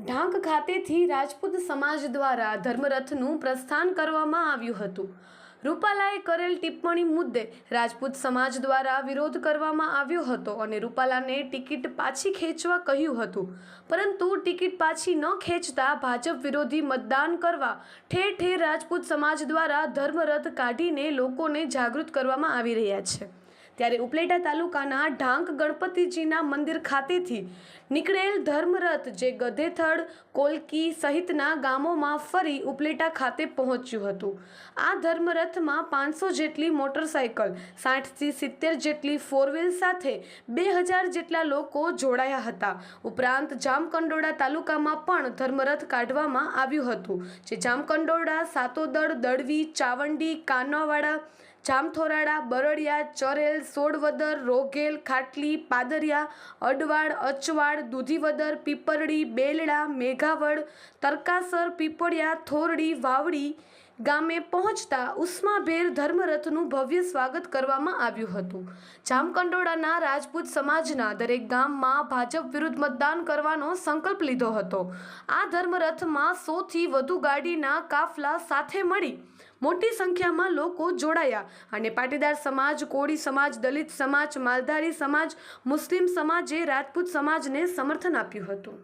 ઢાંક ખાતેથી રાજપૂત સમાજ દ્વારા ધર્મરથનું પ્રસ્થાન કરવામાં આવ્યું હતું. રૂપાલાએ કરેલ ટિપ્પણી મુદ્દે રાજપૂત સમાજ દ્વારા વિરોધ કરવામાં આવ્યો હતો અને રૂપાલાને ટિકિટ પાછી ખેંચવા કહ્યું હતું. પરંતુ ટિકિટ પાછી ન ખેંચતા ભાજપ વિરોધી મતદાન કરવા ઠેર ઠેર રાજપૂત સમાજ દ્વારા ધર્મરથ કાઢીને લોકોને જાગૃત કરવામાં આવી રહ્યા છે. ત્યારે ઉપલેટા તાલુકાના ઢાંક ગણપતિજીના મંદિર ખાતેથી નીકળેલ ધર્મરથ જે ગધેથડ કોલકી સહિતના ગામોમાં ફરી ઉપલેટા ખાતે પહોંચ્યું હતું. આ ધર્મરથમાં પાંચસો જેટલી મોટરસાયકલ, સાઠથી સિત્તેર જેટલી ફોર સાથે બે હજાર જેટલા લોકો જોડાયા હતા. ઉપરાંત જામકંડોળા તાલુકામાં પણ ધર્મરથ કાઢવામાં આવ્યું હતું, જે જામકંડોળા, સાતોદળ, દળવી, ચાવંડી કાનવાડા જામથોરાડા, બરડિયા, ચરેલ સોડવદર રોઘેલ ખાટલી, પાદરિયા, અડવાડ, અચવાડ, દૂધીવદર, પીપરડી, બેલડા, મેઘાવડ, તરકાસર, પીપળિયા, થોરડી, વાવડી ગામે પહોંચતા ઉષ્માભેર ધર્મરથનું ભવ્ય સ્વાગત કરવામાં આવ્યું હતું. જામકંડોળાના રાજપૂત સમાજના દરેક ગામમાં ભાજપ વિરુદ્ધ મતદાન કરવાનો સંકલ્પ લીધો હતો. આ ધર્મરથમાં સોથી વધુ ગાડીના કાફલા સાથે મળી મોટી સંખ્યામાં લોકો જોડાયા અને પાટીદાર સમાજ, કોળી સમાજ, દલિત સમાજ, માલધારી સમાજ, મુસ્લિમ સમાજે રાજપૂત સમાજને સમર્થન આપ્યું હતું.